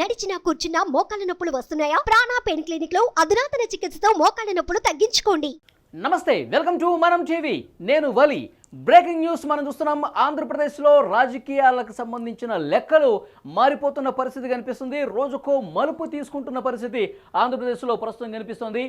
నడిచినా కూర్చున్నా మోకాళ్ళ నొప్పులు వస్తున్నాయా? ప్రాణా పెయిన్ క్లినిక్లో అధునాతన చికిత్సతో మోకాళ్ళ నొప్పులు తగ్గించుకోండి. నమస్తే వెల్కమ్ టు మనం టీవీ. నేను వలి. బ్రేకింగ్ న్యూస్ మనం చూస్తున్నాం. ఆంధ్రప్రదేశ్లో రాజకీయాలకు సంబంధించిన లెక్కలు మారిపోతున్న పరిస్థితి కనిపిస్తుంది. రోజుకో మలుపు తీసుకుంటున్న పరిస్థితి ఆంధ్రప్రదేశ్లో ప్రస్తుతం కనిపిస్తుంది.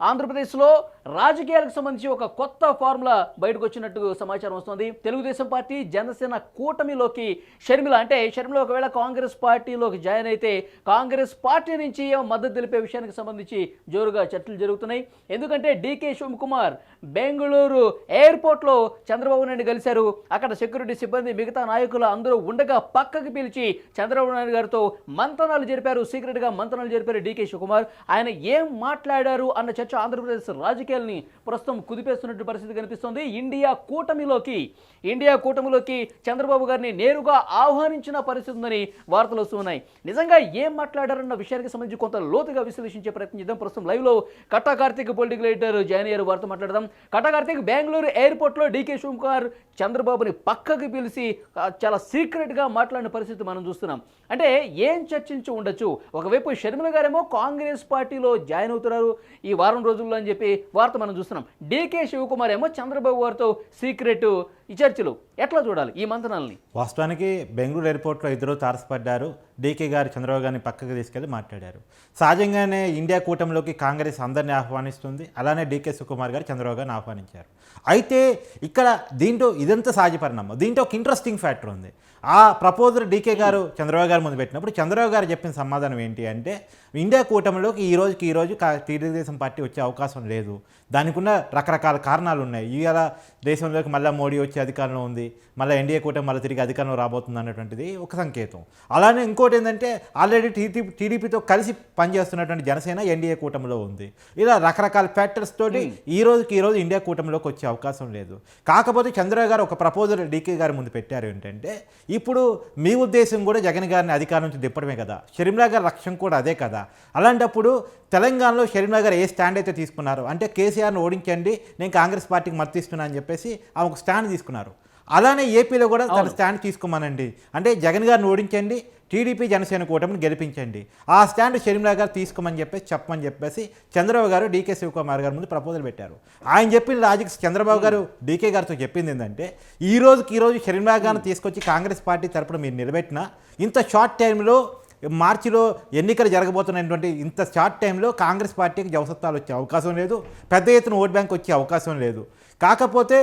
ఆంధ్రప్రదేశ్లో రాజకీయాలకు సంబంధించి ఒక కొత్త ఫార్ములా బయటకు వచ్చినట్టు సమాచారం వస్తుంది. తెలుగుదేశం పార్టీ జనసేన కూటమిలోకి షర్మిల అంటే షర్మిల ఒకవేళ కాంగ్రెస్ పార్టీలోకి జాయిన్ అయితే కాంగ్రెస్ పార్టీ నుంచి మద్దతు తెలిపే విషయానికి సంబంధించి జోరుగా చర్చలు జరుగుతున్నాయి. ఎందుకంటే డీకే శివకుమార్ బెంగళూరు ఎయిర్పోర్ట్లో చంద్రబాబు నాయుడు కలిశారు. అక్కడ సెక్యూరిటీ సిబ్బంది మిగతా నాయకులు అందరూ ఉండగా పక్కకి పిలిచి చంద్రబాబు నాయుడు గారితో మంతనాలు జరిపారు. సీక్రెట్గా మంతనాలు జరిపారు డీకే శివకుమార్. ఆయన ఏం మాట్లాడారు అన్న చర్చ ఆంధ్రప్రదేశ్ రాజకీయాల్ని ప్రస్తుతం కుదిపేస్తున్నట్టు పరిస్థితి కనిపిస్తోంది. ఇండియా కూటమిలోకి ఇండియా కూటమిలోకి చంద్రబాబు గారిని నేరుగా ఆహ్వానించిన పరిస్థితి ఉందని వార్తలు వస్తున్నాయి నిజంగా ఏం మాట్లాడారన్న విషయానికి సంబంధించి కొంత లోతుగా విశ్లేషించే ప్రయత్నం చేద్దాం. ప్రస్తుతం లైవ్లో Katta Karthik political editor join అయ్యారు. వారితో మాట్లాడదాం. కట్టా కార్తీక్ బెంగళూరు ఎయిర్పోర్ట్లో డీకే శివకుమార్ చంద్రబాబుని పక్కకి పిలిచి చాలా సీక్రెట్గా మాట్లాడిన పరిస్థితి మనం చూస్తున్నాం. అంటే ఏం చర్చించి ఉండొచ్చు? ఒకవైపు షర్మిల గారేమో కాంగ్రెస్ పార్టీలో జాయిన్ అవుతున్నారు. ఈ వారం రోజుల్లో అని చెప్పి వార్త మనం చూస్తున్నాం. డీకే శివకుమార్ ఏమో చంద్రబాబు గారితో సీక్రెట్ ఈ చర్చలు ఎట్లా చూడాలి ఈ మంతనాల్ని వాస్తవానికి బెంగళూరు ఎయిర్పోర్ట్లో ఇద్దరు తారసపడ్డారు. డీకే గారు చంద్రబాబు గారిని పక్కకు తీసుకెళ్ళి మాట్లాడారు. సహజంగానే ఇండియా కూటమిలోకి కాంగ్రెస్ అందరినీ ఆహ్వానిస్తుంది. అలానే డీకే సుకుమార్ గారు చంద్రబాబు గారిని ఆహ్వానించారు. అయితే ఇక్కడ దీంట్లో ఇదంతా సహజ పరిణామం. దీంట్లో ఒక ఇంట్రెస్టింగ్ ఫ్యాక్టర్ ఉంది. ఆ ప్రపోజల్ డీకే గారు చంద్రబాబు గారు ముందు పెట్టినప్పుడు చంద్రబాబు గారు చెప్పిన సమాధానం ఏంటి అంటే ఇండియా కూటమిలోకి ఈ రోజుకి ఈ రోజు తెలుగుదేశం పార్టీ వచ్చే అవకాశం లేదు. దానికి ఉన్న రకరకాల కారణాలు ఉన్నాయి. ఇవాళ దేశంలోకి మళ్ళీ మోడీ వచ్చి అధికారంలో ఉంది మళ్ళీ ఎన్డీఏ కూటమి మళ్ళీ తిరిగి అధికారంలో రాబోతుంది అన్నటువంటిది ఒక సంకేతం. అలానే ఇంకోటి ఏంటంటే ఆల్రెడీ టీడీపీ టీడీపీతో కలిసి పనిచేస్తున్నటువంటి జనసేన ఎన్డీఏ కూటమిలో ఉంది. ఇలా రకరకాల ఫ్యాక్టర్స్ తోటి ఈ రోజుకి ఈ రోజు ఇండియా కూటమిలోకి వచ్చే అవకాశం లేదు. కాకపోతే చంద్రబాబు గారు ఒక ప్రపోజల్ డీకే గారి ముందు పెట్టారు ఏంటంటే ఇప్పుడు మీ ఉద్దేశం కూడా జగన్ గారిని అధికారం నుంచి దిప్పడమే కదా. షర్మిలా గారి లక్ష్యం కూడా అదే కదా. అలాంటప్పుడు తెలంగాణలో షర్మిలా గారు ఏ స్టాండ్ అయితే తీసుకున్నారో అంటే కేసీఆర్ని ఓడించండి నేను కాంగ్రెస్ పార్టీకి మద్దతు ఇస్తున్నాను అని చెప్పేసి ఆమె ఒక స్టాండ్ తీసుకున్నారు. అలానే ఏపీలో కూడా తన స్టాండ్ తీసుకోమనండి. అంటే జగన్ గారిని ఓడించండి టీడీపీ జనసేన కూటమిని గెలిపించండి. ఆ స్టాండ్ షర్మిలా గారు తీసుకోమని చెప్పేసి చెప్పమని చెప్పేసి చంద్రబాబు గారు డీకే శివకుమార్ గారి ముందు ప్రపోజల్ పెట్టారు. ఆయన చెప్పిన లాజిక్ చంద్రబాబు గారు డీకే గారితో చెప్పింది ఏంటంటే ఈ రోజుకి ఈ రోజు షర్మిలా గారిని తీసుకొచ్చి కాంగ్రెస్ పార్టీ తరపున మీరు నిలబెట్టిన ఇంత షార్ట్ టైంలో మార్చిలో ఎన్నికలు జరగబోతున్నటువంటి ఇంత షార్ట్ టైంలో కాంగ్రెస్ పార్టీకి జవసత్వాలు వచ్చే అవకాశం లేదు. పెద్ద ఎత్తున ఓట్ బ్యాంక్ వచ్చే అవకాశం లేదు. కాకపోతే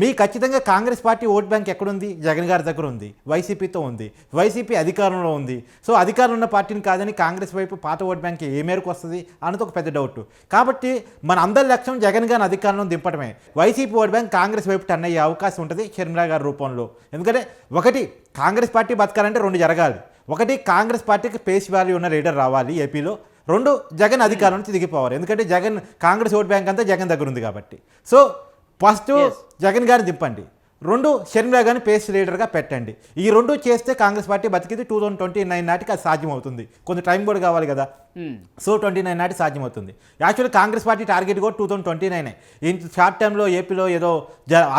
మీ ఖచ్చితంగా కాంగ్రెస్ పార్టీ ఓట్ బ్యాంక్ ఎక్కడుంది? జగన్ గారి దగ్గర ఉంది. వైసీపీతో ఉంది. వైసీపీ అధికారంలో ఉంది. సో అధికారంలో ఉన్న పార్టీని కాదని కాంగ్రెస్ వైపు పాత ఓట్ బ్యాంక్ ఏ మేరకు వస్తుంది అన్నది ఒక పెద్ద డౌట్ కాబట్టి మన అందరి లక్ష్యం జగన్ గారిని అధికారంలో దింపడమే. వైసీపీ ఓట్ బ్యాంక్ కాంగ్రెస్ వైపు టర్న్ అయ్యే అవకాశం ఉంటుంది షర్మిలా గారి రూపంలో. ఎందుకంటే ఒకటి కాంగ్రెస్ పార్టీ బతకాలంటే రెండు జరగాలి. ఒకటి కాంగ్రెస్ పార్టీకి పేస్ వాల్యూ ఉన్న లీడర్ రావాలి ఏపీలో. రెండు జగన్ అధికారం నుంచి దిగిపోవాలి ఎందుకంటే జగన్ కాంగ్రెస్ ఓట్ బ్యాంక్ అంతా జగన్ దగ్గర ఉంది కాబట్టి. సో ఫస్ట్ జగన్ గారిని దింపండి. రెండు షర్మిలా గారిని పేస్ లీడర్గా పెట్టండి. ఈ రెండు చేస్తే కాంగ్రెస్ పార్టీ బతికింది టూ థౌసండ్ ట్వంటీ నైన్ నాటికి అది సాధ్యమవుతుంది. కొంచెం టైం కూడా కావాలి కదా. సో ట్వంటీ నైన్ నాటి సాధ్యమవుతుంది. యాక్చువల్లీ కాంగ్రెస్ పార్టీ టార్గెట్ కూడా టూ థౌసండ్ ట్వంటీ నైనే ఇంత షార్ట్ టైంలో ఏపీలో ఏదో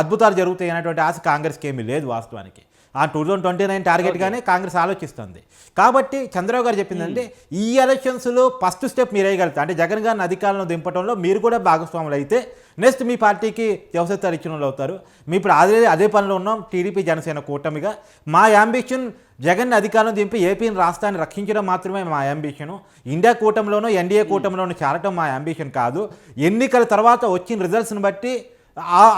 అద్భుతాలు జరుగుతాయి అనేటువంటి ఆశ కాంగ్రెస్కి ఏమీ లేదు వాస్తవానికి. ఆ టూ థౌసండ్ ట్వంటీ నైన్ టార్గెట్గానే కాంగ్రెస్ ఆలోచిస్తుంది. కాబట్టి చంద్రబాబు గారు చెప్పిందంటే ఈ ఎలక్షన్స్లో ఫస్ట్ స్టెప్ మీరు వేయగలుగుతారు. అంటే జగన్ గారిని అధికారంలో దింపడంలో మీరు కూడా భాగస్వాములు అయితే నెక్స్ట్ మీ పార్టీకి వ్యవసాయ ఇచ్చిన అవుతారు. మీ ఇప్పుడు అదే అదే పనిలో ఉన్నాం టీడీపీ జనసేన కూటమిగా. మా యాంబిషన్ జగన్ అధికారం దింపి ఏపీని రాష్ట్రాన్ని రక్షించడం మాత్రమే మా అంబిషను ఇండియా కూటమిలోనూ ఎన్డీఏ కూటమిలోనూ చేరటం మా అంబిషన్ కాదు. ఎన్నికల తర్వాత వచ్చిన రిజల్ట్స్ని బట్టి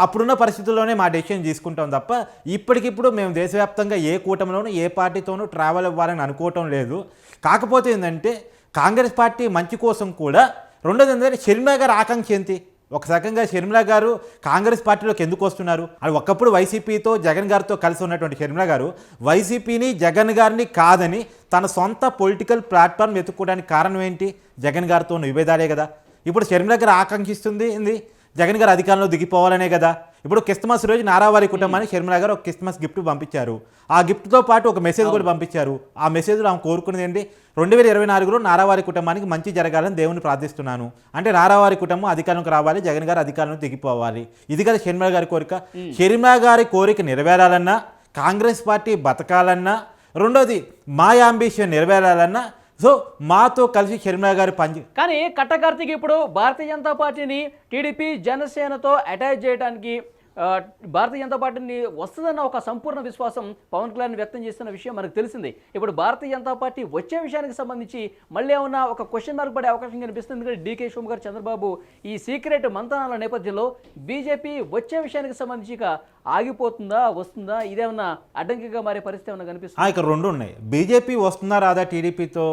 అప్పుడున్న పరిస్థితుల్లోనే మా డెసిషన్ తీసుకుంటాం తప్ప ఇప్పటికిప్పుడు మేము దేశవ్యాప్తంగా ఏ కూటమిలోనూ ఏ పార్టీతోనూ ట్రావెల్ అవ్వాలని అనుకోవటం లేదు. కాకపోతే ఏంటంటే కాంగ్రెస్ పార్టీ మంచి కోసం కూడా రెండోది ఏంటంటే షర్మిలా గారు ఆకాంక్ష ఏంటి? ఒక రకంగా షర్మిలా గారు కాంగ్రెస్ పార్టీలోకి ఎందుకు వస్తున్నారు? అది ఒకప్పుడు వైసీపీతో జగన్ గారితో కలిసి ఉన్నటువంటి షర్మిలా గారు వైసీపీని జగన్ గారిని కాదని తన సొంత పొలిటికల్ ప్లాట్ఫామ్ వెతుక్కోవడానికి కారణం ఏంటి? జగన్ గారితో ఉన్న విభేదాలే కదా. ఇప్పుడు షర్మిలా గారు ఆకాంక్షిస్తుంది ఏంది? జగన్ గారు అధికారంలో దిగిపోవాలనే కదా. ఇప్పుడు క్రిస్మస్ రోజు నారావారి కుటుంబానికి షర్మిల గారు ఒక క్రిస్మస్ గిఫ్ట్ పంపించారు. ఆ గిఫ్ట్తో పాటు ఒక మెసేజ్ కూడా పంపించారు. ఆ మెసేజ్లో ఆమె కోరుకునేది ఏంటి? రెండు వేల ఇరవై నాలుగులో నారావారి కుటుంబానికి మంచి జరగాలని దేవుని ప్రార్థిస్తున్నాను. అంటే నారావారి కుటుంబం అధికారంలోకి రావాలి జగన్ గారు అధికారంలో దిగిపోవాలి. ఇది కదా షర్మిల గారి కోరిక. షర్మిల గారి కోరిక నెరవేరాలన్నా కాంగ్రెస్ పార్టీ బతకాలన్నా రెండోది మా అంబిషన్ నెరవేరాలన్నా సో మాతో కలిసి షర్మిల గారు పని కానీ కట్టకార్తిక్ ఇప్పుడు భారతీయ జనతా పార్టీని టీడీపీ జనసేనతో అటాచ్ చేయడానికి భారతీయ జనతా పార్టీని వస్తుందన్న ఒక సంపూర్ణ విశ్వాసం పవన్ కళ్యాణ్ వ్యక్తం చేస్తున్న విషయం మనకు తెలిసింది. ఇప్పుడు భారతీయ జనతా పార్టీ వచ్చే విషయానికి సంబంధించి మళ్ళీ ఏమన్నా ఒక క్వశ్చన్ మార్క్ పడే అవకాశం కనిపిస్తుంది? ఎందుకంటే డీకే శివమ్ గారు చంద్రబాబు ఈ సీక్రెట్ మంతనాల నేపథ్యంలో బీజేపీ వచ్చే విషయానికి సంబంధించి ఆగిపోతుందా వస్తుందా? ఇదేమన్నా అడ్డంకిగా మారే పరిస్థితి ఏమన్నా కనిపిస్తుంది? ఇక్కడ రెండు ఉన్నాయి. బీజేపీ వస్తుందా రాదా టీడీపీతో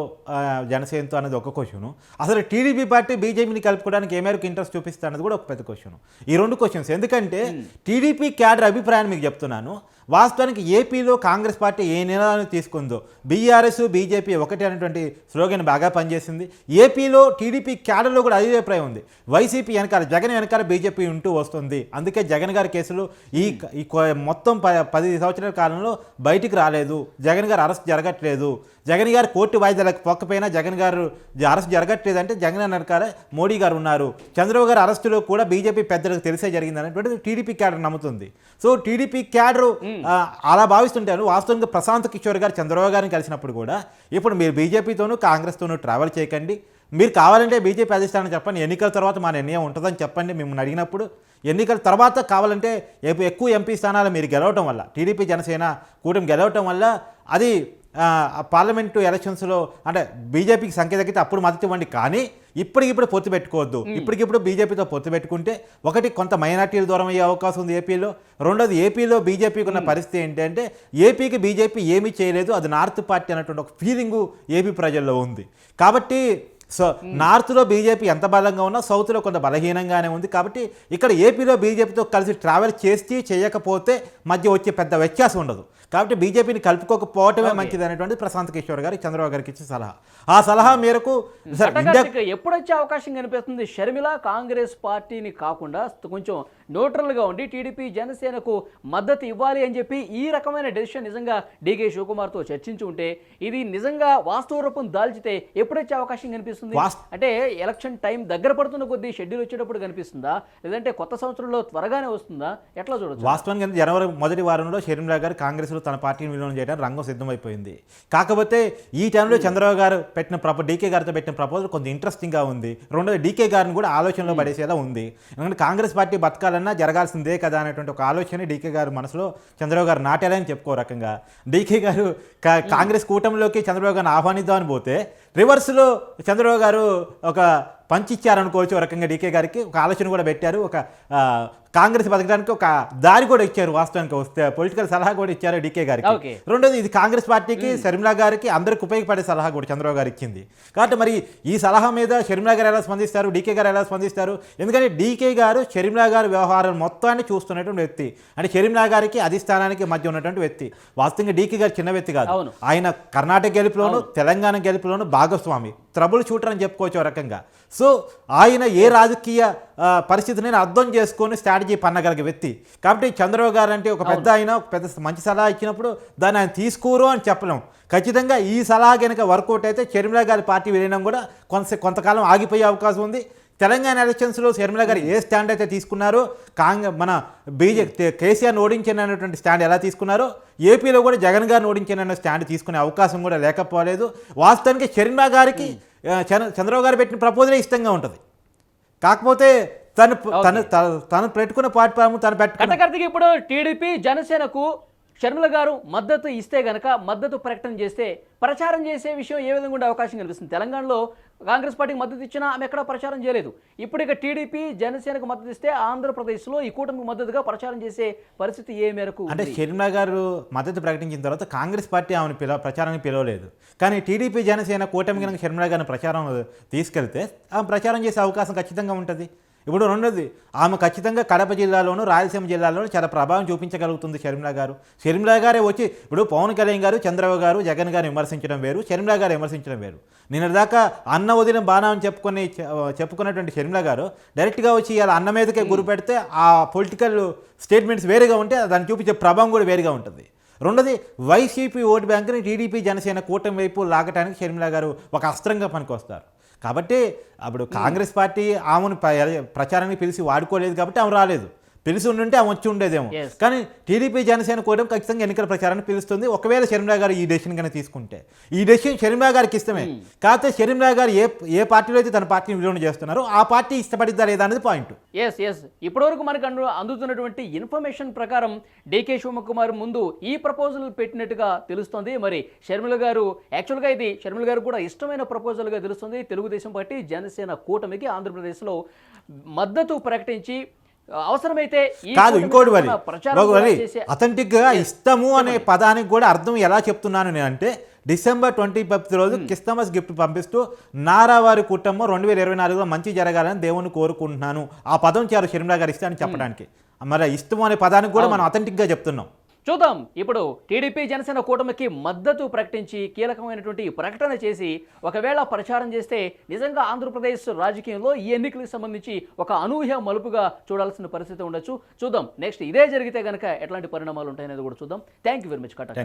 జనసేనతో అనేది ఒక క్వశ్చన్ అసలు టీడీపీ పార్టీ బీజేపీని కలుపుకోవడానికి ఏ మేరకు ఇంట్రెస్ట్ చూపిస్తా అనేది కూడా ఒక పెద్ద క్వశ్చన్ ఈ రెండు క్వశ్చన్స్ ఎందుకంటే టీడీపీ క్యాడర్ అభిప్రాయాన్ని మీకు చెప్తున్నాను. వాస్తవానికి ఏపీలో కాంగ్రెస్ పార్టీ ఏ నిర్ణయాన్ని తీసుకుందో బీఆర్ఎస్ బీజేపీ ఒకటి అనేటువంటి స్లోగన్ బాగా పనిచేసింది. ఏపీలో టీడీపీ క్యాడర్లో కూడా అదే అభిప్రాయం ఉంది. వైసీపీ వెనకాల జగన్ వెనకాల బీజేపీ ఉంటూ వస్తుంది. అందుకే జగన్ గారి కేసులు ఈ మొత్తం ప- పది సంవత్సరాల కాలంలో బయటికి రాలేదు. జగన్ గారు అరెస్ట్ జరగట్లేదు. జగన్ గారు కోర్టు వాయిదాలకు పోకపోయినా జగన్ గారు అరెస్ట్ జరగట్లేదు అంటే జగన్ వెనకాల మోడీ గారు ఉన్నారు. చంద్రబాబు గారు అరెస్టులో కూడా బీజేపీ పెద్దలకు తెలిసే జరిగింది అనేటువంటిది టీడీపీ క్యాడర్ నమ్ముతుంది. సో టీడీపీ క్యాడర్ అలా భావిస్తుంటారు. వాస్తవంగా ప్రశాంత్ కిషోర్ గారు చంద్రబాబు గారిని కలిసినప్పుడు కూడా ఇప్పుడు మీరు బీజేపీతోనూ కాంగ్రెస్తోనూ ట్రావెల్ చేయకండి. మీరు కావాలంటే బీజేపీ అధిష్టానం చెప్పండి. ఎన్నికల తర్వాత మా నిర్ణయం ఉంటుందని చెప్పండి మిమ్మల్ని అడిగినప్పుడు. ఎన్నికల తర్వాత కావాలంటే ఎక్కువ ఎంపీ స్థానాలు మీరు గెలవటం వల్ల టీడీపీ జనసేన కూటమి గెలవటం వల్ల అది పార్లమెంటు ఎలక్షన్స్లో అంటే బీజేపీకి సంఖ్య తగ్గితే అప్పుడు మద్దతు ఇవ్వండి. కానీ ఇప్పటికిప్పుడు పొత్తు పెట్టుకోవద్దు. ఇప్పటికిప్పుడు బీజేపీతో పొత్తు పెట్టుకుంటే ఒకటి కొంత మైనార్టీలు దూరం అయ్యే అవకాశం ఉంది ఏపీలో. రెండోది ఏపీలో బీజేపీకి ఉన్న పరిస్థితి ఏంటంటే ఏపీకి బీజేపీ ఏమీ చేయలేదు. అది నార్త్ పార్టీ అన్నటువంటి ఒక ఫీలింగు ఏపీ ప్రజల్లో ఉంది. కాబట్టి సో నార్త్లో బీజేపీ ఎంత బలంగా ఉన్నా సౌత్లో కొంత బలహీనంగానే ఉంది కాబట్టి ఇక్కడ ఏపీలో బీజేపీతో కలిసి ట్రావెల్ చేసి చేయకపోతే మధ్య వచ్చే పెద్ద వ్యత్యాసం ఉండదు. కాబట్టి బీజేపీని కలుపుకోకపోవటమే మంచిది అనేటువంటి ప్రశాంత్ కిషోర్ గారికి చంద్రబాబు గారికి ఇచ్చిన సలహా. ఆ సలహా మేరకు సార్ ఇండియా కట్టకార్తిక్ ఎప్పుడు వచ్చే అవకాశం కనిపిస్తుంది? షర్మిల కాంగ్రెస్ పార్టీని కాకుండా కొంచెం న్యూట్రల్గా ఉండి టీడీపీ జనసేనకు మద్దతు ఇవ్వాలి అని చెప్పి ఈ రకమైన డెసిషన్ నిజంగా డీకే శివకుమార్తో చర్చించి ఉంటే ఇది నిజంగా వాస్తవ రూపం దాల్చితే ఎప్పుడు వచ్చే అవకాశం కనిపిస్తుంది? అంటే ఎలక్షన్ టైం దగ్గర పడుతున్న కొద్దీ షెడ్యూల్ వచ్చేటప్పుడు కనిపిస్తుందా? లేదంటే కొత్త సంవత్సరంలో త్వరగానే వస్తుందా? ఎట్లా చూడొచ్చు? వాస్తవానికి జనవరి మొదటి వారంలో షర్మిలా గారు కాంగ్రెస్లో తన పార్టీని విలీనం చేయడానికి రంగం సిద్ధమైపోయింది. కాకపోతే ఈ టైంలో చంద్రబాబు గారు పెట్టిన ప్రపో డీకే గారితో పెట్టిన ప్రపోజల్ కొంచెం ఇంట్రెస్టింగ్గా ఉంది. రెండోది డీకే గారిని కూడా ఆలోచనలో పడేసేలా ఉంది. ఎందుకంటే కాంగ్రెస్ పార్టీ బతకాలన్నా జరగాల్సిందే కదా అనేటువంటి ఒక ఆలోచన డీకే గారు మనసులో చంద్రబాబు గారు నాటారని చెప్పుకో రకంగా. డీకే గారు కాంగ్రెస్ కూటమిలోకి చంద్రబాబు గారిని ఆహ్వానిద్దామని పోతే రివర్స్లో చంద్రబాబు గారు ఒక పంచ్ ఇచ్చారనుకోవచ్చు ఒక రకంగా డీకే గారికి ఒక ఆలోచన కూడా పెట్టారు. ఒక కాంగ్రెస్ బతకడానికి ఒక దారి కూడా ఇచ్చారు వాస్తవానికి వస్తే పొలిటికల్ సలహా కూడా ఇచ్చారు డీకే గారికి. రెండోది ఇది కాంగ్రెస్ పార్టీకి షర్మిలా గారికి అందరికి ఉపయోగపడే సలహా కూడా చంద్రబాబు గారు ఇచ్చింది. కాబట్టి మరి ఈ సలహా మీద షర్మిలా గారు ఎలా స్పందిస్తారు డీకే గారు ఎలా స్పందిస్తారు? ఎందుకంటే డీకే గారు షర్మిలా గారి వ్యవహారం మొత్తాన్ని చూస్తున్నటువంటి వ్యక్తి. అంటే షర్మిలా గారికి అధిష్టానానికి మధ్య ఉన్నటువంటి వ్యక్తి. వాస్తవంగా డీకే గారు చిన్న వ్యక్తి కాదు. ఆయన కర్ణాటక గెలుపులోను తెలంగాణ గెలుపులోను భాగస్వామి ట్రబుల్ షూటర్ అని చెప్పుకోవచ్చు ఒక రకంగా. సో ఆయన ఏ రాజకీయ పరిస్థితిని అర్థం చేసుకొని స్ట్రాటజీ పన్నగలిగే వ్యక్తి. కాబట్టి చంద్రబాబు గారు అంటే ఒక పెద్ద ఆయన ఒక పెద్ద మంచి సలహా ఇచ్చినప్పుడు దాన్ని ఆయన తీసుకోరు అని చెప్పలేం. ఖచ్చితంగా ఈ సలహా కనుక వర్కౌట్ అయితే షర్మిలా గారి పార్టీ విలీనం కూడా కొంత కొంతకాలం ఆగిపోయే అవకాశం ఉంది. తెలంగాణ ఎలక్షన్స్లో షర్మిల గారు ఏ స్టాండ్ అయితే తీసుకున్నారో కాంగ్రెస్ మన బీజేపీ కేసీఆర్ని ఓడించాను అనేటువంటి స్టాండ్ ఎలా తీసుకున్నారో ఏపీలో కూడా జగన్ గారిని ఓడించాను అనే స్టాండ్ తీసుకునే అవకాశం కూడా లేకపోలేదు. వాస్తవానికి షర్మిల గారికి చంద్రబాబు గారు పెట్టిన ప్రపోజలే ఇష్టంగా ఉంటుంది. కాకపోతే తను తను తను- పెట్టుకున్న ప్లాట్ఫామ్ తను పెట్టుకున్న ఇప్పుడు టీడీపీ జనసేనకు షర్మిల గారు మద్దతు ఇస్తే గనక మద్దతు ప్రకటన చేస్తే ప్రచారం చేసే విషయం ఏ విధంగా ఉండే అవకాశం కనిపిస్తుంది తెలంగాణలో కాంగ్రెస్ పార్టీకి మద్దతు ఇచ్చినా ఆమె ఎక్కడా ప్రచారం చేయలేదు. ఇప్పుడు ఇక టీడీపీ జనసేనకు మద్దతు ఇస్తే ఆంధ్రప్రదేశ్లో ఈ కూటమికి మద్దతుగా ప్రచారం చేసే పరిస్థితి ఏ మేరకు అంటే? షర్మిల గారు మద్దతు ప్రకటించిన తర్వాత కాంగ్రెస్ పార్టీ ఆమెను పిలవ ప్రచారానికి పిలవలేదు. కానీ టీడీపీ జనసేన కూటమి కనుక షర్మిల గారిని ప్రచారం తీసుకెళ్తే ఆమె ప్రచారం చేసే అవకాశం ఖచ్చితంగా ఉంటుంది. ఇప్పుడు రెండోది ఆమె ఖచ్చితంగా కడప జిల్లాలోను రాయలసీమ జిల్లాలోను చాలా ప్రభావం చూపించగలుగుతుంది షర్మిల గారు. షర్మిల గారే వచ్చి ఇప్పుడు పవన్ కళ్యాణ్ గారు చంద్రబాబు గారు జగన్ గారు విమర్శించడం వేరు షర్మిల గారు విమర్శించడం వేరు. నిన్న దాకా అన్న వదిన బాణం అని చెప్పుకొని చెప్పుకున్నటువంటి షర్మిల గారు డైరెక్ట్గా వచ్చి ఇలా అన్న మీదకే గురి పెడితే ఆ పొలిటికల్ స్టేట్మెంట్స్ వేరుగా ఉంటే దాన్ని చూపించే ప్రభావం కూడా వేరుగా ఉంటుంది. రెండోది వైసీపీ ఓటు బ్యాంకుని టీడీపీ జనసేన కూటమి వైపు లాగటానికి షర్మిల గారు ఒక అస్త్రంగా పనికొస్తారు. కాబట్టి అప్పుడు కాంగ్రెస్ పార్టీ ఆమెను ప్రచారానికి పిలిచి వాడుకోలేదు కాబట్టి ఆమె రాలేదు. పిలిచి ఉండుంటే ఆమె వచ్చి ఉండేదేమో. కానీ టీడీపీ జనసేన కూటమి ఖచ్చితంగా ఎన్నికల ప్రచారాన్ని పిలుస్తుంది. ఒకవేళ షర్మిలా గారు ఈ డెసిషన్ కనుక తీసుకుంటే. ఈ డెసిషన్ షర్మిలా గారికి ఇష్టమే కాకపోతే షర్మిలా గారు ఏ ఏ పార్టీలో అయితే తన పార్టీని విలువను చేస్తున్నారో ఆ పార్టీ ఇష్టపడిద్దా లేదా అనేది పాయింట్. ఎస్ ఎస్ ఇప్పటివరకు మనకు అందు అందుతున్నటువంటి ఇన్ఫర్మేషన్ ప్రకారం డీకే శివకుమార్ ముందు ఈ ప్రపోజల్ పెట్టినట్టుగా తెలుస్తుంది. మరి షర్మిల గారు యాక్చువల్గా ఇది షర్మిల గారు కూడా ఇష్టమైన ప్రపోజల్గా తెలుస్తుంది. తెలుగుదేశం పార్టీ జనసేన కూటమికి ఆంధ్రప్రదేశ్లో మద్దతు ప్రకటించి అవసరమైతే కాదు ఇంకోటి వరి తరపున ప్రచారం కూడా వరి చేసే అథెంటిక్గా ఇష్టము అనే పదానికి కూడా అర్థం ఎలా చెప్తున్నాను నేను అంటే డిసెంబర్ ట్వంటీ ఫిఫ్త్ రోజు క్రిస్టమస్ గిఫ్ట్ పంపిస్తూ నారావారి కుటుంబం రెండు వేల ఇరవై నాలుగులో మంచి జరగాలని దేవుని కోరుకుంటున్నాను. ఆ పదం చారు షర్మిలా గారు ఇస్తే అని చెప్పడానికి మరి ఇష్టం అనే పదానికి కూడా మనం అథెంటిక్గా చెప్తున్నాం. చూద్దాం. ఇప్పుడు టీడీపీ జనసేన కూటమికి మద్దతు ప్రకటించి కీలకమైనటువంటి ప్రకటన చేసి ఒకవేళ ప్రచారం చేస్తే నిజంగా ఆంధ్రప్రదేశ్ రాజకీయంలో ఈ ఎన్నికలకు సంబంధించి ఒక అనూహ్య మలుపుగా చూడాల్సిన పరిస్థితి ఉండొచ్చు. చూద్దాం. నెక్స్ట్ ఇదే జరిగితే కనుక ఎట్లాంటి పరిణామాలు ఉంటాయనేది కూడా చూద్దాం. Thank you very much కటా